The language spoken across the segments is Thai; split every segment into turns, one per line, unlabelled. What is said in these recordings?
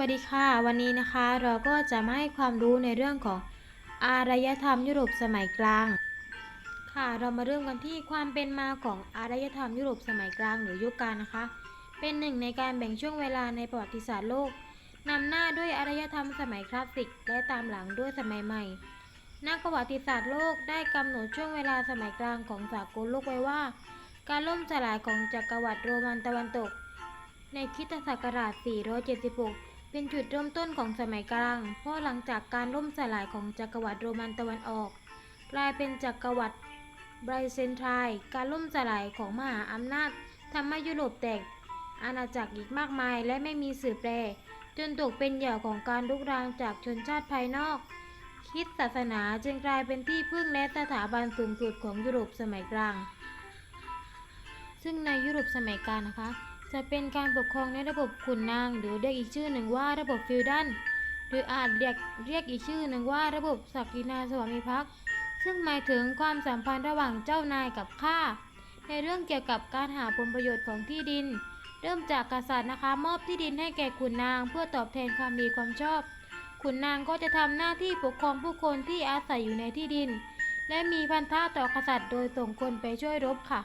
วัสดีค่ะ วันนี้นะคะเราก็จะมาให้ความรู้ในเรื่องของอารยธรรมยุโรปสมัยกลาง ค่ะเรามาเริ่มกันที่ความเป็นมาของอารยธรรมยุโรปสมัยกลางหรือยุคกลางนะคะ เป็นหนึ่งในการแบ่งช่วงเวลาในประวัติศาสตร์โลกนำหน้าด้วยอารยธรรมสมัยคลาสสิก และตามหลังด้วยสมัยใหม่ นักประวัติศาสตร์โลกได้กำหนดช่วงเวลาสมัยกลางของสากลโลกไว้ว่า การล่มสลายของจักรวรรดิโรมันตะวันตก ในคิตศักราช 476 เป็นจุดเริ่มต้นของสมัยกลาง เพราะหลังจากการล่มสลายของจักรวรรดิโรมันตะวันออก กลายเป็นจักรวรรดิไบรเซนไทน์การล่มสลายของมหาอำนาจทำให้ยุโรปแตกอาณาจักรอีกมากมายและไม่มีสื่อแปลจนตกเป็นเหยื่อของการลุกรานจากชนชาติภายนอก คิดศาสนาจึงกลายเป็นที่พึ่งและสถาบันสูงสุดของยุโรปสมัยกลาง ซึ่งในยุโรปสมัยกลางนะคะ จะเป็นการปกครองในระบบขุนนางหรือเรียกอีกชื่อหนึ่งว่าระบบฟิวดัลหรืออาจเรียกเรียกอีกชื่อหนึ่งว่าระบบศักดินาสวามิภักดิ์ซึ่งหมายถึงความสัมพันธ์ระหว่างเจ้านายกับข้าในเรื่องเกี่ยวกับการหาผลประโยชน์ของที่ดิน เริ่มจากกษัตริย์นะคะมอบที่ดินให้แก่ขุนนางเพื่อตอบแทนความดีความชอบ ขุนนางก็จะทำหน้าที่ปกครองผู้คนที่อาศัยอยู่ในที่ดิน และมีพันธะต่อกษัตริย์โดยส่งคนไปช่วยรบค่ะ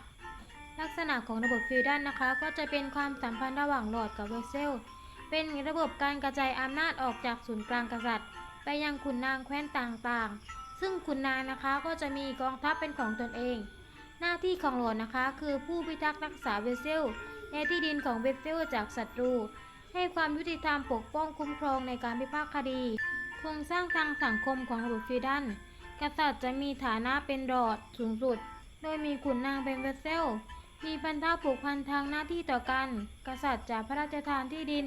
ลักษณะของระบบฟิวดัลนะคะ ก็จะเป็นความสัมพันธ์ระหว่างหลอดกับเวสเซล เป็นระบบการกระจายอำนาจออกจากศูนย์กลางกษัตริย์ ไปยังขุนนางแคว้นต่างๆ ซึ่งขุนนางนะคะก็จะมีกองทัพเป็นของตนเอง หน้าที่ของหลอดนะคะ คือผู้พิทักษ์รักษาเวสเซลและที่ดินของเวสเซลจากศัตรู ให้ความยุติธรรมปกป้องคุ้มครองในการพิพากษาคดี โครงสร้างทางสังคมของระบบฟิวดัลกษัตริย์จะมีฐานะเป็นดอดสูงสุด โดยมีขุนนางเป็นเวสเซล มีพันธะผูกพันทางหน้าที่ต่อกัน กษัตริย์จะพระราชทานที่ดิน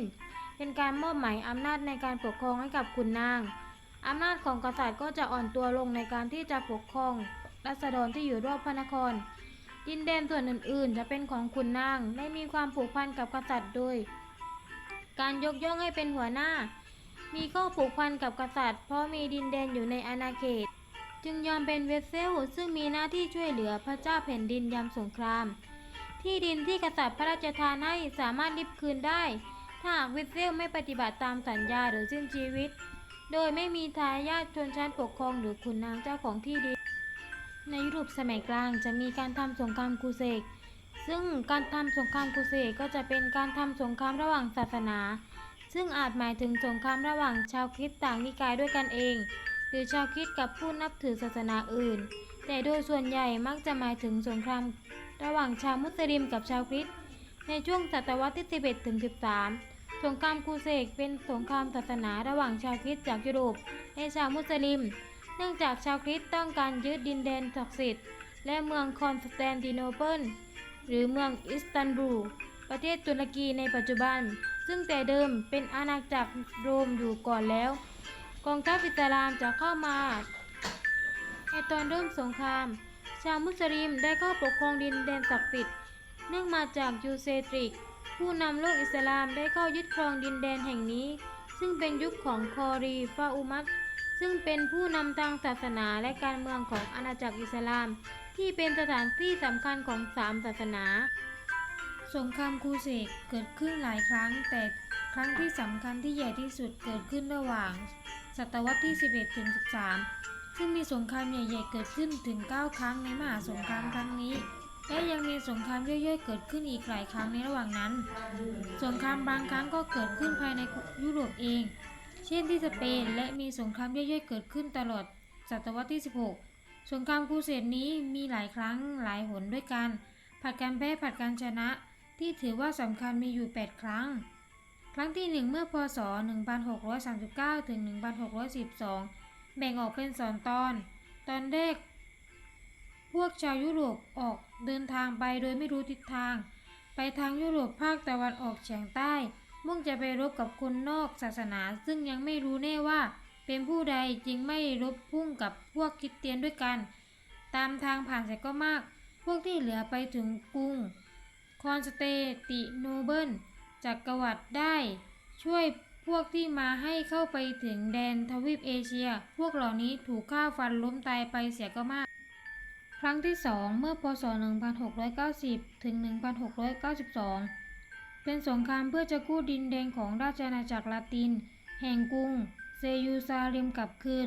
เป็นการมอบหมายอำนาจในการปกครองให้กับขุนนาง อำนาจของกษัตริย์ก็จะอ่อนตัวลงในการที่จะปกครองรัษฎรที่อยู่รอบพระนคร ดินแดนส่วนอื่นๆ จะเป็นของขุนนางและมีความผูกพันกับกษัตริย์โดย การยกย่องให้เป็นหัวหน้า มีข้อผูกพันกับกษัตริย์ เพราะมีดินแดนอยู่ในอาณาเขต จึงยอมเป็นเวสเซลซึ่งมีหน้าที่ช่วยเหลือพระเจ้าแผ่นดินยามสงคราม ที่ดินที่กษัตริย์พระราชทานให้สามารถริบคืนได้ ถ้าหากวสเซลไม่ปฏิบัติตามสัญญาหรือสิ้นชีวิต โดยไม่มีทายาทชนชั้นปกครองหรือขุนนางเจ้าของที่ดิน ในยุโรปสมัยกลางจะมีการทำสงครามครูเสกซึ่งการทำสงครามครูเสกก็จะเป็นการทำสงครามระหว่างศาสนา ซึ่งอาจหมายถึงสงครามระหว่างชาวคริสต์ต่างนิกายด้วยกันเอง หรือชาวคริสต์กับผู้นับถือศาสนาอื่น แต่โดยส่วนใหญ่มักจะหมายถึงสงคราม ระหว่างชาวมุสลิมกับชาวคริสต์ในช่วงศตวรรษที่ 11 ถึง 13 สงครามครูเสกเป็นสงครามศาสนาระหว่างชาวคริสต์จากยุโรปและชาวมุสลิม เนื่องจากชาวคริสต์ต้องการยึดดินแดนศักดิ์สิทธิ์และเมืองคอนสแตนติโนเปิลหรือเมืองอิสตันบูลประเทศตุรกีในปัจจุบัน ซึ่งแต่เดิมเป็นอาณาจักรโรมอยู่ก่อนแล้ว กองทัพอิสลามจะเข้ามาในตอนเริ่มสงคราม ชาวมุสลิมได้เข้าปกครองดินแดนศักดิ์สิทธิ์เนื่องมาจากยูเซตริก ผู้นำโลกอิสลามได้เข้ายึดครองดินแดนแห่งนี้ ซึ่งเป็นยุคของคอรีฟาอุมัดซึ่งเป็นผู้นำทางศาสนาและการเมืองของอาณาจักรอิสลาม ที่เป็นสถานที่สำคัญของสามศาสนา สงครามครูเสกเกิดขึ้นหลายครั้ง แต่ครั้งที่สำคัญที่ใหญ่ที่สุดเกิดขึ้นระหว่าง ศตวรรษที่ 11ถึง13 ซึ่งมีสงครามใหญ่ ๆ เกิดขึ้นถึง 9 ครั้งในมหาสงครามครั้งนี้ และยังมีสงครามย่อยๆ เกิดขึ้นอีกหลายครั้งในระหว่างนั้น สงครามบางครั้งก็เกิดขึ้นภายในยุโรปเอง เช่นที่สเปนและมีสงครามย่อยๆ เกิดขึ้นตลอดศตวรรษที่ 16 สงครามครูเสดนี้มีหลายครั้งหลายหนด้วยกัน ผัดกันแพ้ผัดกันชนะ ที่ถือว่าสำคัญมีอยู่ 8 ครั้ง ครั้งที่ 1 เมื่อพศ 1639 ถึง 1612 แบ่งออกเป็นสองตอน ตอนแรก พวกชาวยุโรปออกเดินทางไปโดยไม่รู้ทิศทาง ไปทางยุโรปภาคตะวันออกเฉียงใต้ มุ่งจะไปรบกับคนนอกศาสนา ซึ่งยังไม่รู้แน่ว่า เป็นผู้ใดจึงไม่รบพุ่งกับพวกคริดเตียนด้วยกัน ตามทางผ่านเสร็จก็มาก พวกที่เหลือไปถึงกรุงคอนสเตติโนเบิลจักรวรรดิได้ช่วย พวกที่มาให้เข้าไปถึงแดนทวีปเอเชีย พวกเหล่านี้ถูกฆ่าฟันล้มตายไปเสียก็มาก ครั้งที่สองเมื่อพศ 1690 ถึง 1692
เป็นสงครามเพื่อจะกู้ดินแดนของราชอาณาจักรลาติน แห่งกรุงเซยูซาเลมกลับคืน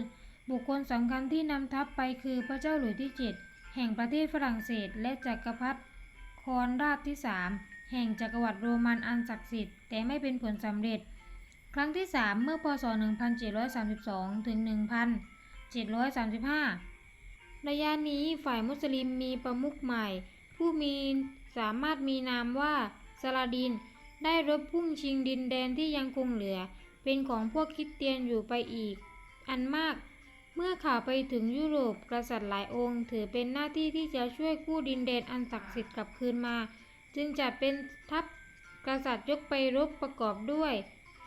บุคคลสำคัญที่นำทัพไปคือพระเจ้าหลุยส์ที่ 7 แห่งประเทศฝรั่งเศสและจักรพรรดิคอนราดที่ 3 แห่งจักรวรรดิโรมันอันศักดิ์สิทธิ์แต่ไม่เป็นผลสำเร็จ ครั้งที่ 3 เมื่อพศ 1732 ถึง 1735 ระยะนี้ฝ่ายมุสลิมมีประมุขใหม่ ผู้มีสามารถมีนามว่าซาลาดิน ได้รบพุ่งชิงดินแดนที่ยังคงเหลือ เป็นของพวกคริดเตียนอยู่ไปอีก อันมาก เมื่อข่าวไปถึงยุโรปกษัตริย์หลายองค์ ถือเป็นหน้าที่ที่จะช่วยกู้ดินแดนอันศักดิ์สิทธิ์กลับคืนมา จึงจัดเป็นทัพกษัตริย์ยกไปรบประกอบด้วย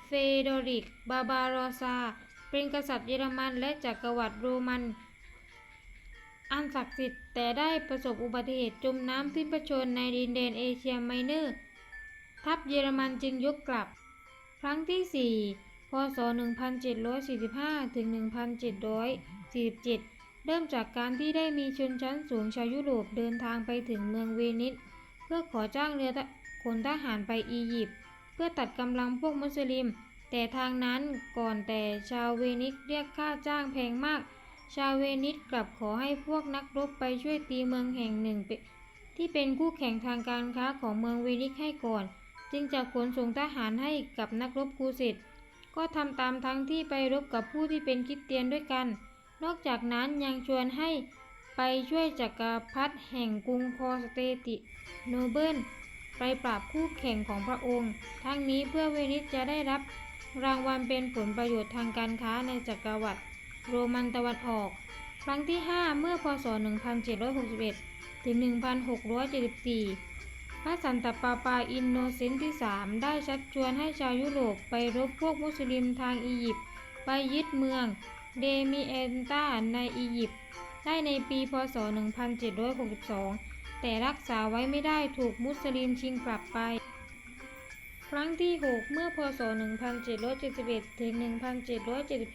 เฟโดริก บาบาโรซา เป็นกษัตริย์เยอรมันและจักรวรรดิโรมัน อันศักดิ์สิทธิ์แต่ได้ประสบอุบัติเหตุจมน้ำสิ้นพระชนในดินแดนเอเชียไมเนอร์ ทัพเยอรมันจึงยกกลับ ครั้งที่ 4 พศ 1745 ถึง 1747เริ่มจากการที่ได้มีชนชั้นสูงชาวยุโรปเดินทางไปถึงเมืองเวนิสเพื่อขอจ้างเรือขนทหารไปอียิปต์ พื่อตัดกำลังพวกมุสลิม แต่ทางนั้นก่อนแต่ชาวเวนิสเรียกค่าจ้างแพงมาก ชาวเวนิสกลับขอให้พวกนักรบไปช่วยตีเมืองแห่งหนึ่ง ที่เป็นคู่แข่งทางการค้าของเมืองเวนิสให้ก่อน จึงจะขนส่งทหารให้กับนักรบคูเสร็จก็ทำตามทั้งที่ไปรบกับผู้ที่เป็นคริสเตียนด้วยกัน นอกจากนั้นยังชวนให้ไปช่วยจักรพรรดิแห่งกรุงคอสเตติโนเบิล ไปปราบคู่แข่งของพระองค์ ทั้งนี้เพื่อเวนิสจะได้รับรางวัลเป็นผลประโยชน์ทางการค้าในจักรวรรดิโรมันตะวันออก ครั้งที่ 5 เมื่อพศ 1761 ถึง 1674 พระสันตปาปาอินโนเซนต์ที่ 3 ได้ชักชวนให้ชาวยุโรปไปรบพวกมุสลิมทางอียิปต์ไปยึดเมืองเดมิเอนตาในอียิปต์ได้ในปีพศ 1762 แต่รักษาไว้ไม่ได้ถูกมุสลิมชิงกลับไป ครั้งที่ 6 เมื่อพศ 1771 ถึง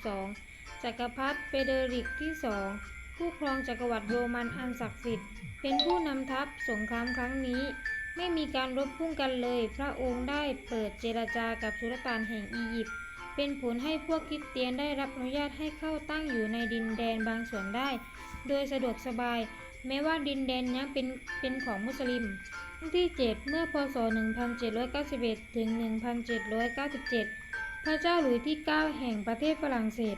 1772 จักรพรรดิเฟเดริกที่2ผู้ครองจักรวรรดิโรมันอันศักดิ์สิทธิ์ เป็นผู้นำทัพสงครามครั้งนี้ ไม่มีการรบพุ่งกันเลย พระองค์ได้เปิดเจรจากับสุลต่านแห่งอียิปต์เป็นผลให้พวกคริสเตียนได้รับอนุญาตให้เข้าตั้งอยู่ในดินแดนบางส่วนได้ โดยสะดวกสบาย แม้ว่าดินแดนยังเป็นเป็นของมุสลิมครั้งที่ 7 เมื่อพศ 1791 ถึง 1797 พระเจ้าหลุยที่ 9 แห่งประเทศฝรั่งเศส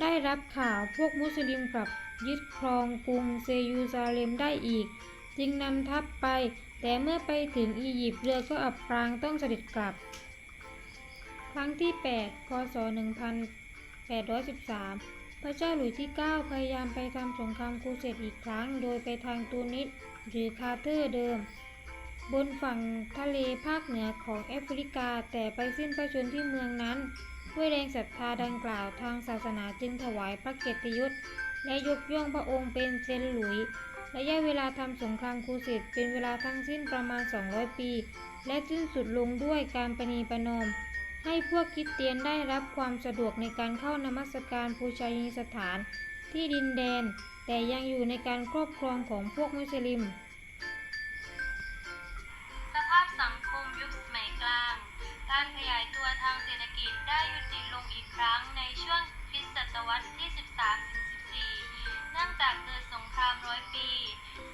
ได้รับข่าวพวกมุสลิมกลับยึดครองกรุงเซยูซาเลมได้อีก จึงนำทัพไป แต่เมื่อไปถึงอียิปต์เรือก็อับปรางต้องเสด็จกลับ ครั้งที่ 8 พศ 1813 ระเจ้าหลุยที่ 9 พยายามไปทำสงครามครูเสดอีกครั้ง โดยไปทางตูนิสหรือคาเทอร์เดิม บนฝั่งทะเลภาคเหนือของแอฟริกา แต่ไปสิ้นพระชนที่เมืองนั้น ด้วยแรงศรัทธาดังกล่าวทางศาสนาจึงถวายพระเกียรติยศและยกย่องพระองค์เป็นเซนหลุยระยะเวลาทำสงครามครูเสดเป็นเวลาทั้งสิ้นประมาณ 200 ปี และสิ้นสุดลงด้วยการประนีประนอม ให้พวกคริสเตียนได้รับความสะดวกในการเข้านมัสการบูชายิสถานที่ดินแดน แต่ยังอยู่ในการครอบครองของพวกมุสลิม
สภาพสังคมยุคสมัยกลาง การขยายตัวทางเศรษฐกิจได้ยุติลงอีกครั้งในช่วงคริสตศตวรรษที่ 13-14 เนื่องจากเกิดสงครามร้อยปี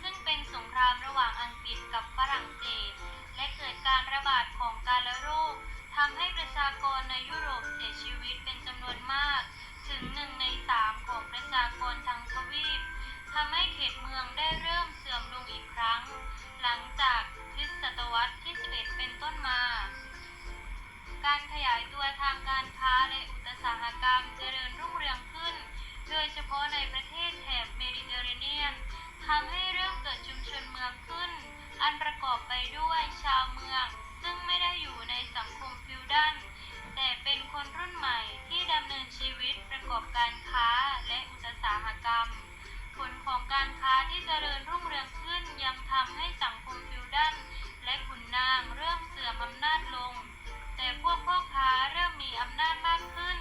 ซึ่งเป็นสงครามระหว่างอังกฤษกับฝรั่งเศส และเกิดการระบาดของกาฬโรค ทำให้ประชากรในยุโรปเสียชีวิตเป็นจำนวนมาก ถึงหนึ่งในสามของประชากรทั้งทวีปทำให้เขตเมืองได้เริ่มเสื่อมลงอีกครั้ง หลังจากคริสตศตวรรษที่ 11 เป็นต้นมา การขยายตัวทางการค้าและอุตสาหกรรมเจริญรุ่งเรืองขึ้น โดยเฉพาะในประเทศแถบเมดิเตอร์เรเนียนทำให้เริ่มเกิดชุมชนเมืองขึ้น อันประกอบไปด้วยชาวเมือง ซึ่งไม่ได้อยู่ในสังคมฟิวดัลแต่เป็นคนรุ่นใหม่ที่ดำเนินชีวิตประกอบการค้าและอุตสาหกรรม ผลของการค้าที่เจริญรุ่งเรืองขึ้นยังทำให้สังคมฟิวดัลและขุนนางเริ่มเสื่อมอำนาจลง แต่พวกพ่อค้าเริ่มมีอำนาจมากขึ้น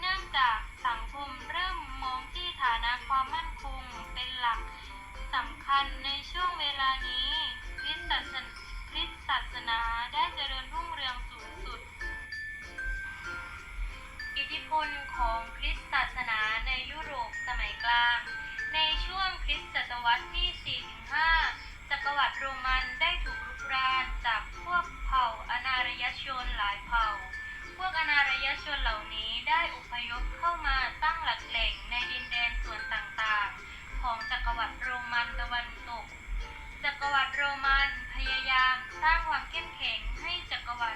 เนื่องจากสังคมเริ่มมองที่ฐานะความมั่นคงเป็นหลักสำคัญในช่วงเวลานี้คริสตศาสน สนาได้เจริญรุ่งเรืองสูงสุด อิทธิพลของคริสตศาสนาในยุโรปสมัยกลาง ในช่วงคริสตศตวรรษที่ 4-5 จักรวรรดิโรมันได้ถูกรุกรานจากพวกเผ่าอนารยชนหลายเผ่า พวกอนารยชนเหล่านี้ได้อพยพเข้ามาตั้งหลักแหล่งในดินแดนส่วนต่างๆ ของจักรวรรดิโรมันตะวัน จักรวรรดิโรมันพยายามสร้างความเข้มแข็งให้จักรวรรดิ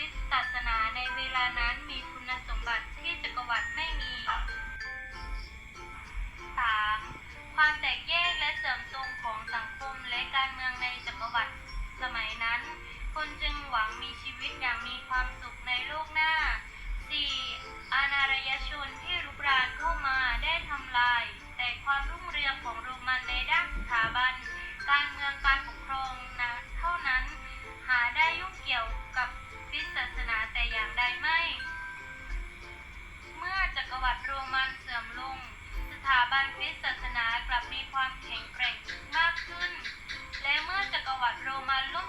ริสตศาสนาในเวลานั้นมีคุณสมบัติที่จักรวรรดิไม่มี 3. ความแตกแยกและเสื่อมโทรมของสังคมและการเมืองในจักรวรรดิสมัยนั้น คนจึงหวังมีชีวิตอย่างมีความสุขในโลกหน้า 4. อาณารยชนที่รุกรานเข้ามาได้ทำลาย แต่ความรุ่งเรืองของโรมันในด้านสถาบัน การเมืองการ บันคริสตศาสนากลับมีความแข็งแกร่งมากขึ้น และเมื่อจักรวรรดิโรมันล่ม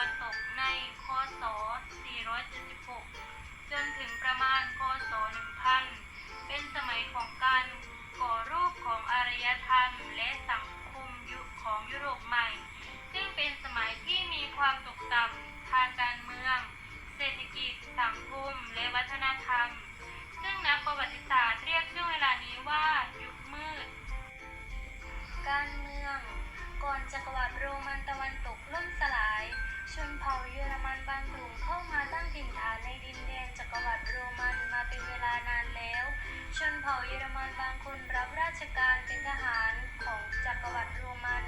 วันตกในคศ 476 จนถึงประมาณคศ 1000 เป็นสมัยของการก่อรูปของอารยธรรมและสังคมยุคของยุโรปใหม่ ซึ่งเป็นสมัยที่มีความตกต่ำทางการเมือง เศรษฐกิจ สังคม และวัฒนธรรม ซึ่งนักประวัติศาสตร์เรียกช่วงเวลานี้ว่ายุคมืด การเมือง ก่อนจักรวรรดิโรม เผ่าเยอรมันบางคนรับราชการเป็นทหารของจักรวรรดิโรมัน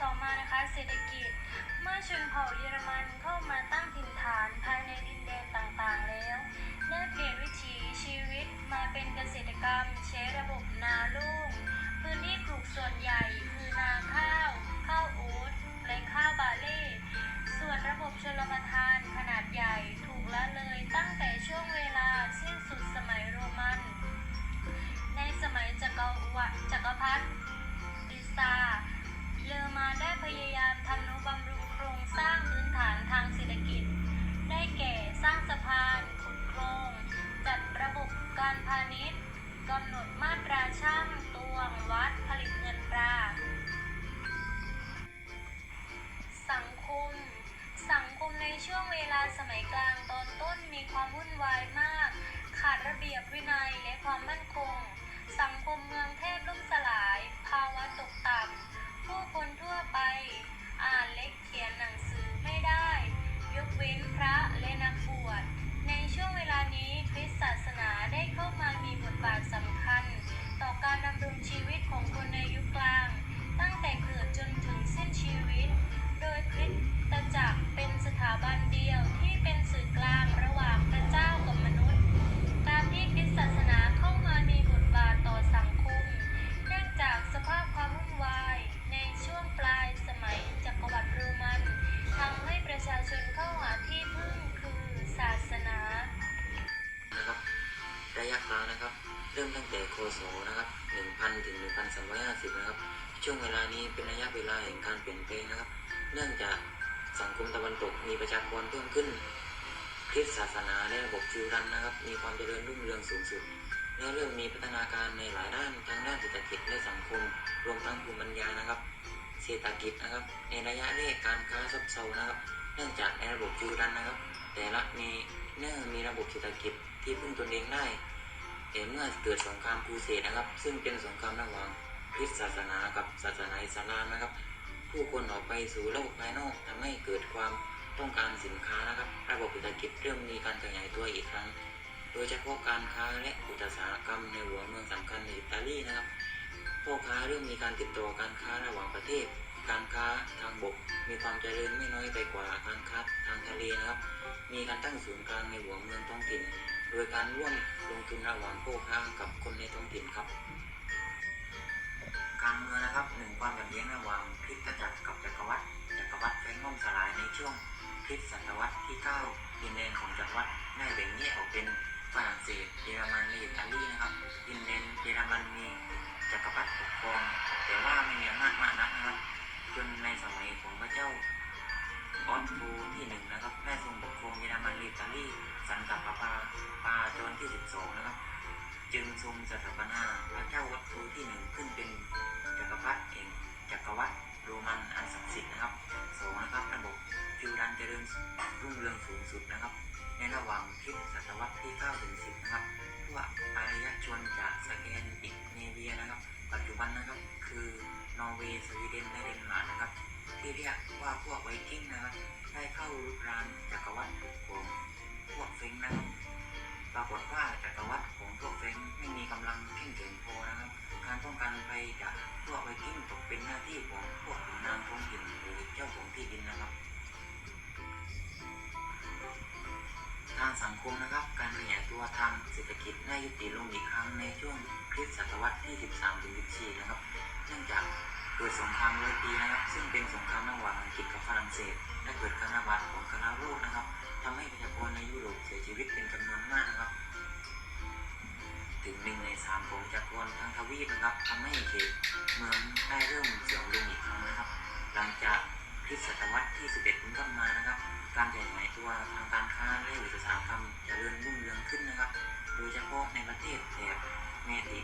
ต่อมานะคะเศรษฐกิจ เมื่อชนเผ่าเยอรมันเข้ามาตั้งถิ่นฐานภายในดินแดนต่างๆแล้ว ได้เปลี่ยนวิถีชีวิตมาเป็นเกษตรกรรม ใช้ระบบนาลุ่งพื้นที่ปลูกส่วนใหญ่คือนาข้าว ข้าวโอ๊ตและข้าวบาเล่ ส่วนระบบชลประทานขนาดใหญ่ถูกละเลยตั้งแต่ช่วงเวลาสิ้น สมัยจักรวรรดิจักรพรรดิดิซาเลอมาได้พยายามทำนุบำรุงโครงสร้างพื้นฐานทางเศรษฐกิจ ได้แก่สร้างสะพานขุดโครง จัดระบบการพาณิชย์กำหนดมาตราช่างตวงวัดผลิตเงินตรา สังคม สังคมในช่วงเวลาสมัยกลางตอนต้นมีความวุ่นวายมาก
ขาดระเบียบวิ
นัยและครับ เริ่มตั้งแต่คศนะครับ 1000 ถึง 1350 นะครับ ช่วงเวลานี้เป็นระยะเวลาแห่งการเปลี่ยนแปลงนะครับ เนื่องจากสังคมตะวันตกมีประชากรเพิ่มขึ้นคริสต์ศาสนาและระบบฟิวดันนะครับ มีความเจริญรุ่งเรืองสูงสุด และเริ่มมีพัฒนาการในหลายด้านทั้งด้านเศรษฐกิจและสังคม รวมทั้งภูมิปัญญานะครับ เศรษฐกิจนะครับ ในระยะแรกการค้าซบเซานะครับ เนื่องจากในระบบฟิวดันนะครับ แต่ละมีเนื่องมีระบบเศรษฐกิจที่พึ่งตนเองได้ แต่เมื่อเกิดสงครามครูเสดนะครับ ซึ่งเป็นสงครามระหว่างคริสต์ศาสนากับศาสนาอิสลามนะครับ ผู้คนออกไปสู่โลกภายนอกทำให้เกิดความต้องการสินค้านะครับ ระบบเศรษฐกิจเริ่มมีการขยายตัวอีกครั้ง โดยเฉพาะการค้าและอุตสาหกรรมในหัวเมืองสำคัญในอิตาลีนะครับพ่อค้าเริ่มมีการติดต่อการค้าระหว่างประเทศ การค้าทางบกมีความเจริญไม่น้อยไปกว่าการค้าทางทะเลนะครับ มีการตั้งศูนย์กลางในหัวเมืองท้องถิ่น โดยการร่วมลงทุนระหว่างพ่อค้ากับคนในท้องถิ่นครับ การเมืองนะครับหนึ่งความขัดแย้งระหว่างคริสตจักรกับจักรวรรดิจักรวรรดิแฝงล่มสลายในช่วงคริสตศตวรรษที่9ดินแดนของจักรวรรดิได้แบ่งแยกออกเป็นฝรั่งเศสเยอรมันและอิตาลีนะครับดินแดนเยอรมันมีจักรพรรดิปกครองแต่ว่าไม่มีอำนาจมากนักนะครับจนในสมัยของพระเจ้า ออสโตที่หนึ่งนะครับได้ทรงปกครองเยอรมันละอิตาลีสันกับปาปาปาจอนที่12นะครับ จึงทรงสถาปนาพระเจ้าวัตถุที่หนึ่งขึ้นเป็นจักรพรรดิเองจักรวรรดิโรมันอันศักดิ์สิทธิ์นะครับสองนะครับระบบฟิวดันเจริญรุ่งเรืองสูงสุดนะครับ ในระหว่างคริสตศตวรรษที่9ถึง10นะครับพวกอารยชนจากสแกนดิเนเวียนะครับ ปัจจุบันนะครับ คือนอร์เวย์สวีเดนและเดนมาร์กนะครับ ที่เรียกว่าพวกไวกิ้งนะครับได้เข้ารุกรานจักรวรรดิของพวกเฟงนะครับปรากฏว่าจักรวรรดิของพวกเฟงไม่มีกำลังเข้มแข็งพอนะครับ การป้องกันภัยจากพวกไวกิ้งตกเป็นหน้าที่ของพวกขุนนางท้องถิ่นหรือเจ้าของที่ดินนะครับทางสังคมนะครับการขยายตัวทางเศรษฐกิจได้ยุติลงอีกครั้งในช่วงคริสตศตวรรษที่ 13ถึง14 นะครับ เนื่องจาก เกิดสงครามร้อยปีนะครับ ซึ่งเป็นสงครามระหว่างอังกฤษกับฝรั่งเศสและเกิดการระบาดของกาฬโรคนะครับทำให้ประชากรในยุโรปเสียชีวิตเป็นจำนวนมากนะครับ ถึงหนึ่งในสามของประชากรทั้งทวีปนะครับทำให้เขตเมืองได้เริ่มเสื่อมลงอีกครั้งนะครับ หลังจากคริสตศตวรรษที่ 11เป็นต้นมานะครับ การขยายตัวทางการค้าและอุตสาหกรรมเจริญรุ่งเรืองขึ้นนะครับ โดยเฉพาะในประเทศแถบเมดิ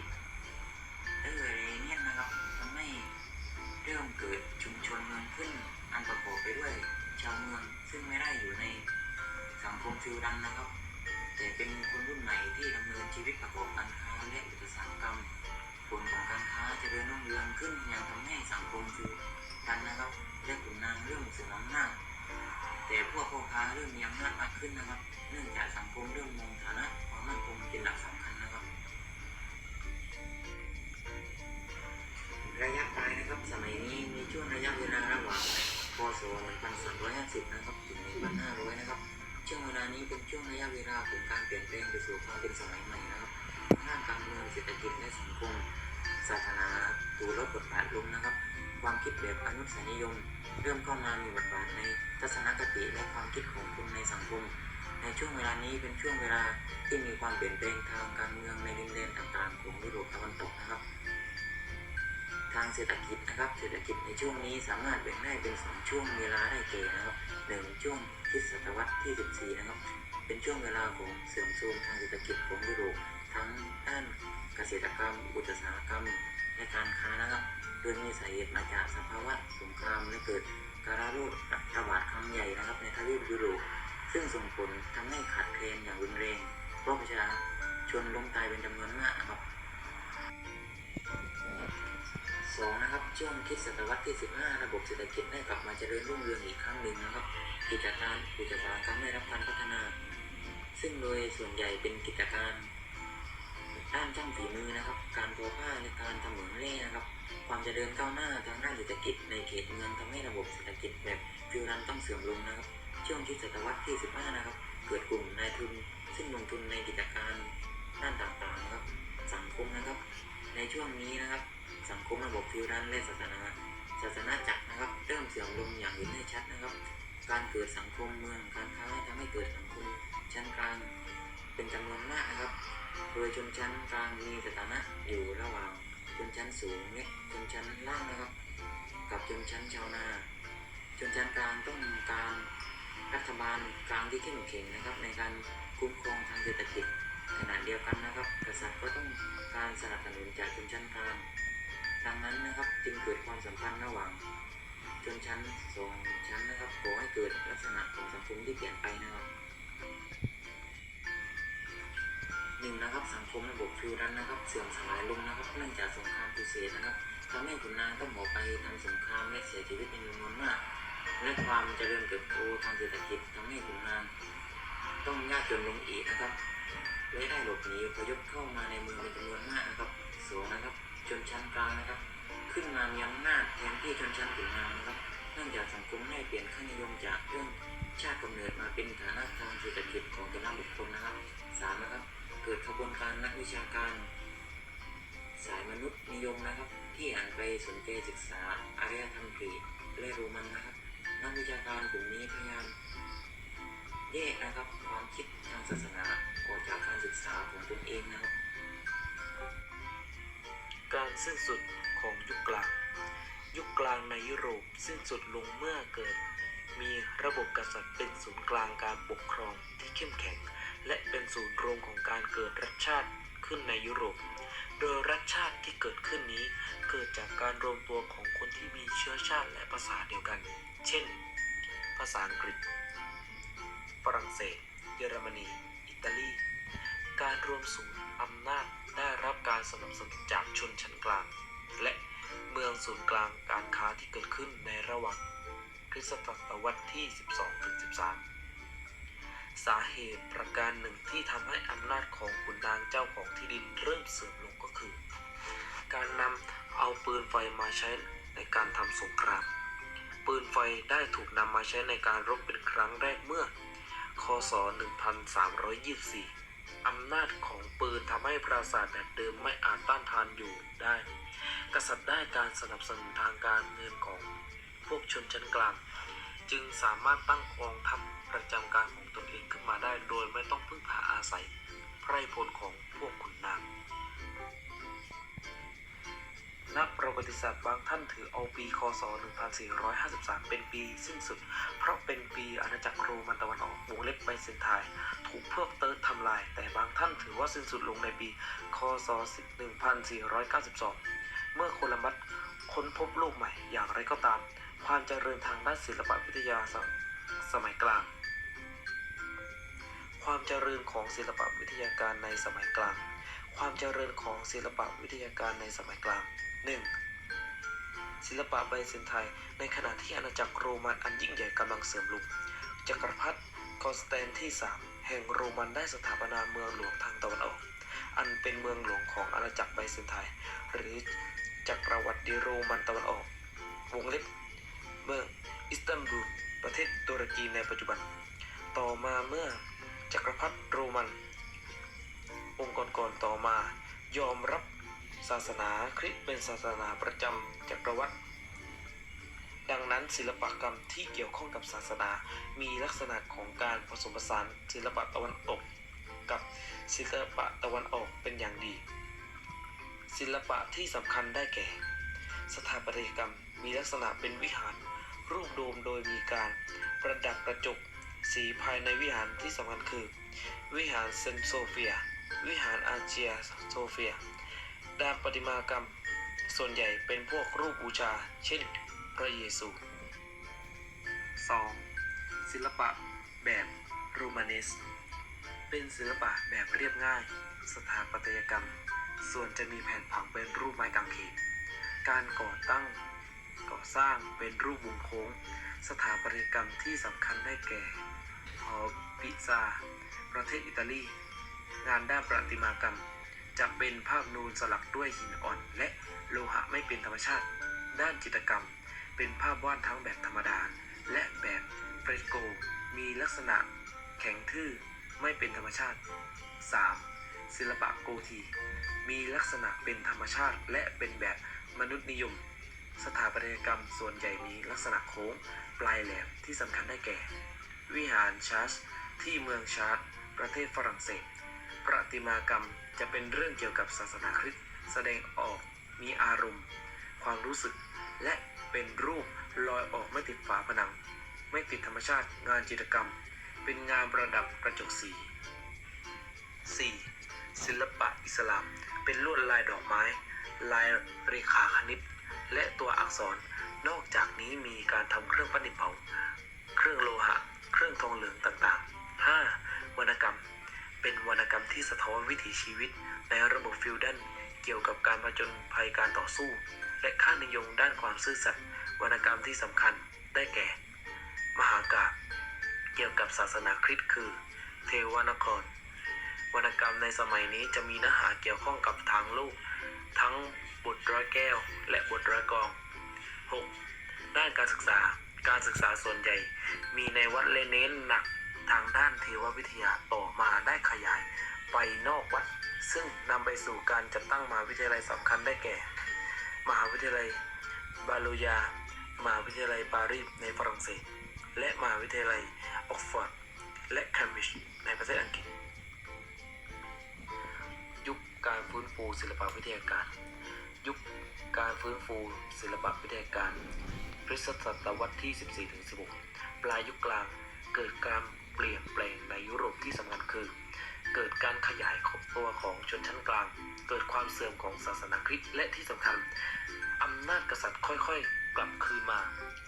เตอร์เรเนียนนะครับทำให้ เริ่มเกิดชุมชนเมืองขึ้น อันประกอบไปด้วย ชาวเมืองซึ่งไม่ได้อยู่ในสังคมฟิวดันนะครับ แต่เป็นคนรุ่นใหม่ที่ดำเนินชีวิตประกอบการค้าและอุตสาหกรรมผลของการค้าเจริญรุ่งเรืองขึ้นยังทำให้สังคมฟิวดันนะครับและขุนนางเริ่มเสื่อมอำนาจแต่พวกพ่อค้าเริ่มมีอำนาจมากขึ้นนะครับ เนื่องจากสังคมเริ่มมองฐานะความมั่นคงเป็นหลักสำคัญนะครับ ระยะปลาย นะครับ สมัยนี้มีช่วงระยะเวลาระหว่างพศ1350 นะครับ ถึง 1500 นะครับ ช่วงเวลานี้เป็นช่วงระยะเวลาของการเปลี่ยนแปลงไปสู่ความเป็นสมัยใหม่นะครับด้านการเมืองเศรษฐกิจและสังคม ศาสนาถูกลดบทบาทลงนะครับ ความคิดแบบอนุสัยนิยม เริ่มเข้ามามีบทบาทในทัศนคติและความคิดของคนในสังคม ในช่วงเวลานี้เป็นช่วงเวลาที่มีความเปลี่ยนแปลงทางการเมืองในดินแดนต่างๆของยุโรปตะวันตก ทางเศรษฐกิจนะครับเศรษฐกิจในช่วงนี้สามารถแบ่งได้เป็นสองช่วงเวลาได้แก่นะครับหนึ่งช่วงคริสตศตวรรษที่ 14 นะครับ เป็นช่วงเวลาของเสื่อมโทรมทางเศรษฐกิจของยุโรปทั้งด้านเกษตรกรรม อุตสาหกรรมและการค้านะครับโดยมีสาเหตุมาจากสภาวะสงครามและเกิดการระโรคระบาดครั้งใหญ่นะครับในทวีปยุโรปซึ่งส่งผลทำให้ขาดแคลนอย่างรุนแรงเพราะประชาชนล้มตายเป็นจำนวนมากนะครับ สองนะครับช่วงคิดศตวรรษที่ 15 ระบบเศรษฐกิจได้กลับมาเจริญรุ่งเรืองอีกครั้งหนึ่งนะครับ กิจการกิจการการได้รับการพัฒนา ซึ่งโดยส่วนใหญ่เป็นกิจการด้านช่างฝีมือนะครับ การทอผ้าในการทำเหมืองเล่นะครับ ความเจริญก้าวหน้าทางด้านเศรษฐกิจในเขตเมืองทำให้ระบบเศรษฐกิจแบบฟิวดันต้องเสื่อมลงนะครับ ช่วงคิดศตวรรษที่ 15 นะครับ เกิดกลุ่มนายทุน ซึ่งลงทุนในกิจการด้านต่างๆนะครับ สังคมนะครับ ในช่วงนี้นะครับ สังคมระบบฟิวดันและศาสนาศาสนาจักรนะครับเริ่มเสื่อมลงอย่างเห็นได้ชัดนะครับ การเกิดสังคมเมืองการค้าทำให้เกิดสังคมชั้นกลางเป็นเป็นจำนวนมากนะครับโดยชนชั้นกลางมีสถานะอยู่ระหว่างชนชั้นสูงและชนชั้นล่างนะครับ กับชนชั้นชาวนาชนชั้นกลางต้องการรัฐบาลกลางที่เข้มแข็งนะครับ ในการคุ้มครองทางเศรษฐกิจขณะเดียวกันนะครับกษัตริย์ก็ต้องการสนับสนุนจากชนชั้นกลาง ดังนั้นนะครับจึงเกิดความสัมพันธ์ระหว่างชนชั้นสองชั้นนะครับก่อให้เกิดลักษณะของสังคมที่เปลี่ยนไปนะครับหนึ่งนะครับสังคมระบบฟิวดัลนะครับเสื่อมสลายลงนะครับเนื่องจากสงครามครูเสนะครับทำให้ขุนนางต้องออไปทำสงครามและเสียชีวิตเป็นจำนวนมาก และความเจริญเติบโตทางเศรษฐกิจทำให้ขุนนางต้องยากจนลงอีกนะครับและได้หลบหนีพยพเข้ามาในเมืองเป็นจำนวนมากนะครับสองนะครับ ชนชั้นกลางนะครับ ขึ้นมามีอำนาจแทนที่ชนชั้นขุนนางนะครับ เนื่องจากสังคมได้เปลี่ยนค่านิยมจากเรื่องชาติกำเนิดมาเป็นฐานะทางเศรษฐกิจของแต่ละบุคคลนะครับสามนะครับ เกิดขบวนการนักวิชาการ สายมนุษย์นิยมนะครับ ที่อ่านไปสนใจศึกษาอารยธรรมกรีกและโรมันนะครับ นักวิชาการกลุ่มนี้พยายามแยกนะครับความคิดทางศาสนาออกจากการศึกษาของตนเองนะครับ
การสิ้นสุดของยุคกลาง ยุคกลางในยุโรปสิ้นสุดลงเมื่อเกิด มีระบบกษัตริย์เป็นศูนย์กลางการปกครองที่เข้มแข็ง และเป็นศูนย์รวมของการเกิดรัฐชาติขึ้นในยุโรป โดยรัฐชาติที่เกิดขึ้นนี้ เกิดจากการรวมตัวของคนที่มีเชื้อชาติและภาษาเดียวกัน เช่น ภาษาอังกฤษ ฝรั่งเศส เยอรมนี อิตาลี การรวมศูนย์อำนาจ ได้รับการสนับสนุนจากชนชั้นกลาง และเมืองศูนย์กลางการค้าที่เกิดขึ้นในระหว่างคริสตศตวรรษที่ 12ถึง13 สาเหตุประการหนึ่งที่ทำให้อำนาจของขุนนางเจ้าของที่ดินเริ่มเสื่อมลงก็คือ การนำเอาปืนไฟมาใช้ในการทำสงคราม ปืนไฟได้ถูกนำมาใช้ในการรบเป็นครั้งแรกเมื่อ คศ 1324 อำนาจของปืนทำให้ปราสาทแบบเดิมไม่อาจต้านทานอยู่ได้ กษัตริย์ได้การสนับสนุนทางการเงินของพวกชนชั้นกลาง จึงสามารถตั้งกองทัพประจำการของตนเองขึ้นมาได้ โดยไม่ต้องพึ่งพาอาศัยไพร่พลของพวกขุนนาง นักประวัติศาสตร์บางท่านถือเอาปีคศ 1453 เป็นปีสิ้นสุด เพราะเป็นปีอาณาจักรโรมันตะวันออกวงเล็บไบเซนทน์ถูกพวกเติร์ดทำลาย แต่บางท่านถือว่าสิ้นสุดลงในปี คศ 1492 เมื่อโคลัมบัสค้นพบโลกใหม่อย่างไรก็ตาม ความเจริญทางด้านศิลปวิทยาสสมัยกลาง ความเจริญของศิลปวิทยาการในสมัยกลางความเจริญของศิลปวิทยาการในสมัยกลาง 1. ศิลปะไบเซนไทน์ในขณะที่อาณาจักรโรมันอันยิ่งใหญ่กำลังเสื่อมลงจักรพรรดิคอนสแตนที่3แห่งโรมันได้สถาปนาเมืองหลวงทางตะวันออก อันเป็นเมืองหลวงของอาณาจักรไบเซนไทน์หรือจักรวรรดิโรมันตะวันออก วงเล็บ เมืองอิสตันบูลประเทศตุรกีในปัจจุบัน ต่อมาเมื่อจักรพรรดิโรมัน องค์กรก่อนต่อมายอมรับ ศาสนาคริสต์เป็นศาสนาประจำจักรวรรดิดังนั้นศิลปกรรมที่เกี่ยวข้องกับศาสนา มีลักษณะของการผสมผสานศิลปะตะวันตก กับศิลปะตะวันออกเป็นอย่างดี ศิลปะที่สำคัญได้แก่ สถาปัตยกรรมมีลักษณะเป็นวิหาร รูปโดมโดยมีการประดับกระจกสีภายในวิหารที่สำคัญคือ วิหารเซนโซเฟีย วิหารอาเจียโซเฟีย ด้านประติมากรรม ส่วนใหญ่เป็นพวกรูปบูชา เช่นพระเยซู 2. ศิลปะแบบโรมาเนสเป็นศิลปะแบบเรียบง่าย สถาปัตยกรรม ส่วนจะมีแผ่นผังเป็นรูปไม้กางเขนการก่อตั้งก่อสร้างเป็นรูปวงโค้ง สถาปัตยกรรมที่สำคัญได้แก่หอปิซาประเทศอิตาลี งานด้านประติมากรรม จะเป็นภาพนูนสลักด้วยหินอ่อน และโลหะไม่เป็นธรรมชาติ ด้านจิตรกรรม เป็นภาพวาดทั้งแบบธรรมดา และแบบเฟรสโก มีลักษณะแข็งทื่อไม่เป็นธรรมชาติ 3. ศิลปะโกธี มีลักษณะเป็นธรรมชาติ และเป็นแบบมนุษย์นิยม สถาปัตยกรรมส่วนใหญ่มีลักษณะโค้ง ปลายแหลมที่สำคัญได้แก่ วิหารชาร์ชที่เมืองชาร์ชประเทศฝรั่งเศส ประติมากรรมจะเป็นเรื่องเกี่ยวกับศาสนาคริสต์แสดงออกมีอารมณ์ ความรู้สึก และเป็นรูปลอยออกไม่ติดฝาผนัง ไม่ติดธรรมชาติงานจิตรกรรม เป็นงานประดับกระจกสี 4. ศิลปะอิสลาม เป็นลวดลายดอกไม้ ลายเรขาคณิต และตัวอักษร นอกจากนี้มีการทำเครื่องปั้นดินเผา เครื่องโลหะ เครื่องทองเหลืองต่างๆ 5. วรรณกรรม เป็นวรรณกรรมที่สะท้อนวิถีชีวิตในระบบฟิวดันเกี่ยวกับการผจญภัยการต่อสู้ และค่านิยมด้านความซื่อสัตย์วรรณกรรมที่สำคัญได้แก่ มหากาพย์เกี่ยวกับศาสนาคริสต์คือ เทวนคร วรรณกรรมในสมัยนี้จะมีเนื้อหาเกี่ยวข้องกับทางโลก ทั้งบทร้อยแก้ว และบทร้อยกอง 6. ด้านการศึกษาการศึกษาส่วนใหญ่ มีในวัดเลเน้นหนัก ทางด้านเทววิทยาต่อมาได้ขยายไปนอกวัด ซึ่งนำไปสู่การจัดตั้งมหาวิทยาลัยสำคัญได้แก่ มหาวิทยาลัยบาลูยา มหาวิทยาลัยปารีสในฝรั่งเศส และมหาวิทยาลัยออกฟอร์ด และเคมบริดจ์ในประเทศอังกฤษ ยุคการฟื้นฟูศิลปวิทยาการ ยุคการฟื้นฟูศิลปวิทยาการคริสตศตวรรษที่ 14-16 ปลายยุคกลางเกิดการ ปลี่ยนแปลงในยุโรปที่สำคัญคือ เกิดการขยายของตัวของชนชั้นกลาง เกิดความเสื่อมของศาสนาคริสต์และที่สำคัญอำนาจกษัตริย์ค่อยๆ กลับคืนมา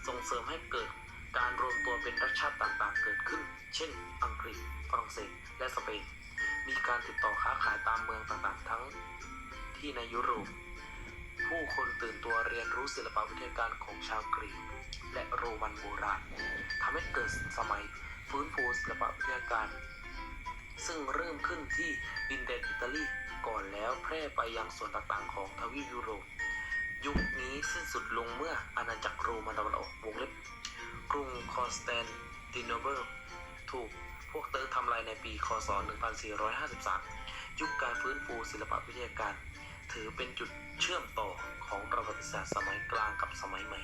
ส่งเสริมให้เกิดการรวมตัวเป็นรัฐชาติต่างๆ เกิดขึ้น เช่น อังกฤษ ฝรั่งเศส และสเปน มีการติดต่อค้าขายตามเมืองต่างๆ ทั้งที่ในยุโรป ผู้คนตื่นตัวเรียนรู้ศิลปวิทยาการของชาวกรีก และโรมันโบราณทำให้เกิดสมัย ฟื้นฟูศิลปวิทยาการ ซึ่งเริ่มขึ้นที่ดินแดนอิตาลีก่อนแล้วแพร่ไปยังส่วนต่างๆของทวีปยุโรป ยุคนี้สิ้นสุดลงเมื่ออาณาจักรโรมันตะวันออกวงเล็บกรุงคอนสแตนติโนเบิลถูกพวกเติร์กทำลายในปี คศ 1453 ยุคการฟื้นฟูศิลปวิทยาการ ถือเป็นจุดเชื่อมต่อของประวัติศาสตร์สมัยกลางกับสมัยใหม่